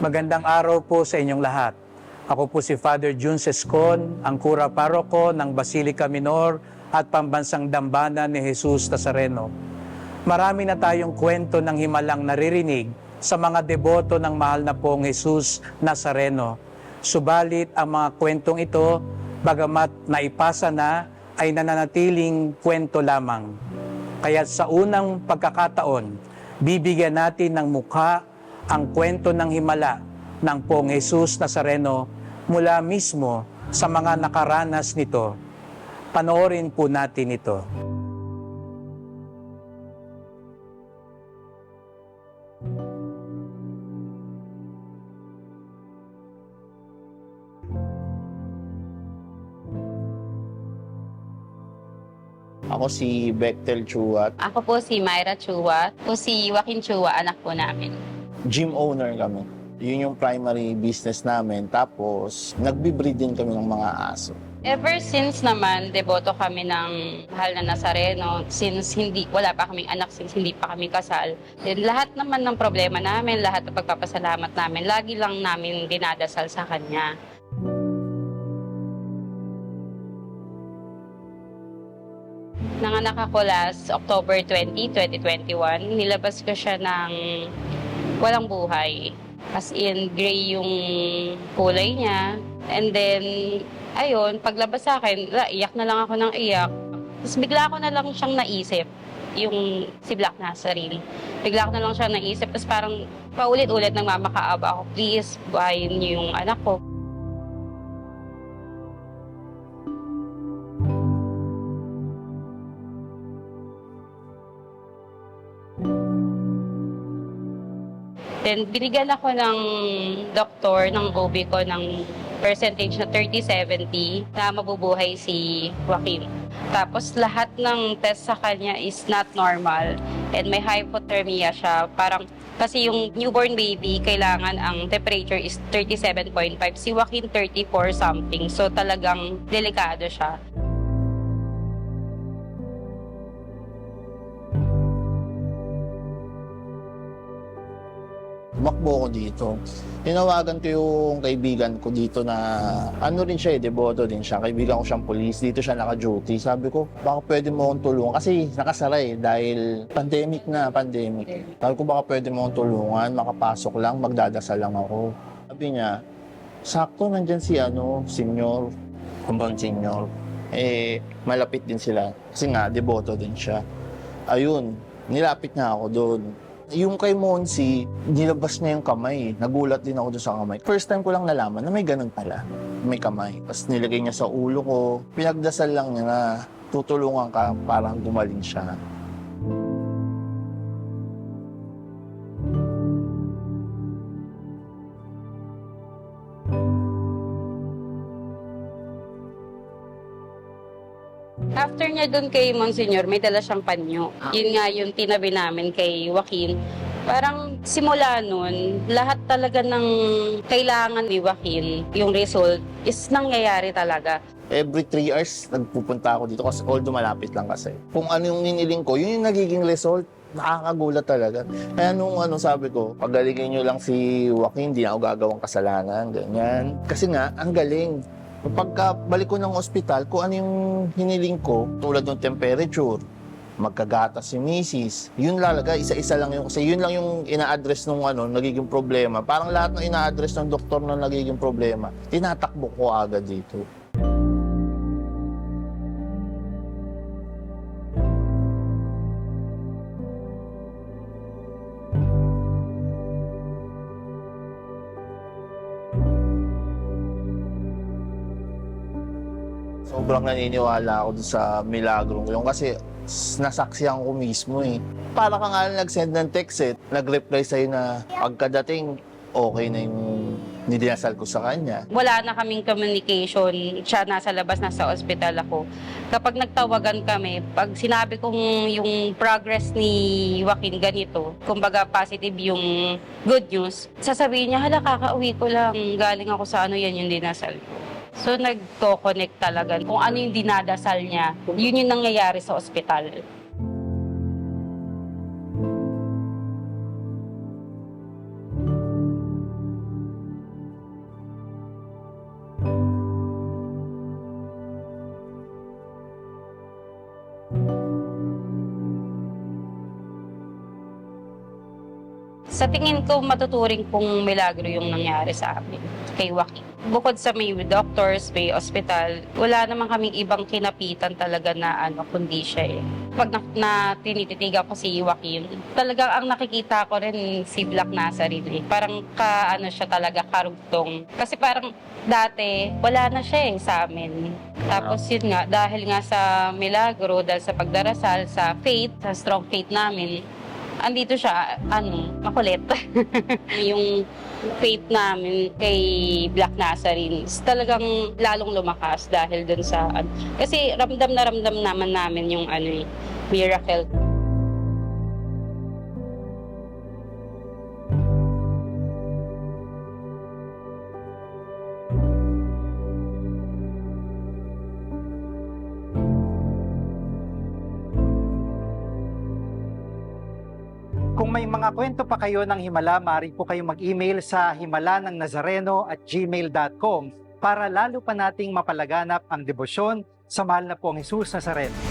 Magandang araw po sa inyong lahat. Ako po si Father Jun Sescon, ang kura paroko ng Basilica Minor at Pambansang Dambana ni Jesus Nazareno. Marami na tayong kwento ng himalang naririnig sa mga deboto ng mahal na pong Jesus Nazareno. Subalit ang mga kwentong ito, bagamat naipasa na, ay nananatiling kwento lamang. Kaya sa unang pagkakataon, bibigyan natin ng mukha ang kwento ng himala ng pong Jesus Nazareno mula mismo sa mga nakaranas nito. Panoorin po natin ito. Ako si Bechtel Chuat. Ako po si Myra Chua. Po si Joaquin Chua, anak po namin. Gym owner kami. Yun yung primary business namin. Tapos, nagbe-breed din kami ng mga aso. Ever since naman, deboto kami ng mahal na Nazareno. Since hindi, wala pa kaming anak, since hindi pa kami kasal. Then, lahat naman ng problema namin, lahat ng pagpapasalamat namin, lagi lang namin dinadasal sa Kanya. Nanganak ako last October 20, 2021. Nilabas ko siya ng walang buhay. As in, gray yung kulay niya. And then, ayun, paglabas sa akin, iyak na lang ako ng iyak. Tapos bigla ko na lang siyang naisip, yung si Black Nazarene. Bigla ko na lang siyang naisip, tapos parang paulit-ulit nang mamakaaba ako, please, buhayin niyo yung anak ko. Then, binigyan ako ng doktor, ng OB ko, ng percentage na 30-70 na mabubuhay si Joaquin. Tapos, lahat ng test sa kanya is not normal and may hypothermia siya. Parang, kasi yung newborn baby, kailangan ang temperature is 37.5. Si Joaquin, 34 something. So, talagang delikado siya. Tumakbo ko dito. Tinawagan ko yung kaibigan ko dito na ano rin siya eh, deboto din siya. Kaibigan ko siyang police. Dito siya naka-duty. Sabi ko, baka pwede mo akong tulungan. Kasi nakasara eh, dahil pandemic na, pandemic. Sabi ko, baka pwede mo akong tulungan. Makapasok lang, magdadasal lang ako. Sabi niya, sakto nandyan si ano, senior, compound senior. Eh, malapit din sila. Kasi nga, deboto din siya. Ayun, nilapit niya ako doon. Yung kay Monsi, nilabas niya yung kamay. Nagulat din ako doon sa kamay. First time ko lang nalaman na may ganun pala. May kamay. Tapos nilagay niya sa ulo ko. Pinagdasal lang niya na tutulungan ka parang gumaling siya. After niya dun kay Monsignor, may dala siyang panyo. Yun nga yung tinabi namin kay Joaquin. Parang simula nun, lahat talaga ng kailangan ni Joaquin, yung result, is nangyayari talaga. Every three hours, nagpupunta ako dito kasi although malapit lang kasi. Kung ano yung niniling ko, yun yung nagiging result. Nakakagulat talaga. Kaya nung ano sabi ko, pagalingin nyo lang si Joaquin, hindi na ako gagawang kasalanan, ganyan. Kasi nga, ang galing. Pagka balik ko ng ospital, kung ano yung hiniling ko, tulad ng temperature, magkagatas si misis, yun lalagay, isa-isa lang yung, kasi yun lang yung ina-address nung ano, nagiging problema. Parang lahat ng ina-address ng doktor na nagiging problema, tinatakbo ko agad dito. Sobrang naniniwala ako dun sa milagrong yun kasi nasaksihan ko mismo eh. Para ka nga nag-send ng text eh, nag-reply sa'yo na pagkadating, okay na yung nidinasal ko sa kanya. Wala na kaming communication. Siya nasa labas, nasa ospital ako. Kapag nagtawagan kami, pag sinabi kong yung progress ni Joaquin ganito, kumbaga positive yung good news, sasabihin niya, hala, kakauwi ko lang. Galing ako sa ano yan, yung dinasal ko. So, nagko-connect talaga. Kung ano yung dinadasal niya, yun yung nangyayari sa ospital. Sa tingin ko, matuturing pong milagro yung nangyari sa amin kay Joaquin. Bukod sa may doctors, may hospital, wala naman kaming ibang kinapitan talaga na ano, kundi siya eh. Pag na, na tinititigan ko si Joaquin, talagang ang nakikita ko rin si Black Nazarene eh. Parang ka, ano siya talaga, karugtong. Kasi parang dati, wala na siya eh sa amin. Tapos yun nga, dahil nga sa milagro, dahil sa pagdarasal, sa faith, sa strong faith namin, andito siya, ano, makulit. yung faith namin kay Black Nazarene is talagang lalong lumakas dahil dun sa, ano, kasi ramdam na ramdam naman namin yung ano eh, miracle. Mga kwento pa kayo ng Himala, maaari po kayong mag-email sa himala ng Nazareno at gmail.com para lalo pa nating mapalaganap ang debosyon sa mahal na pong Jesus Nazareno.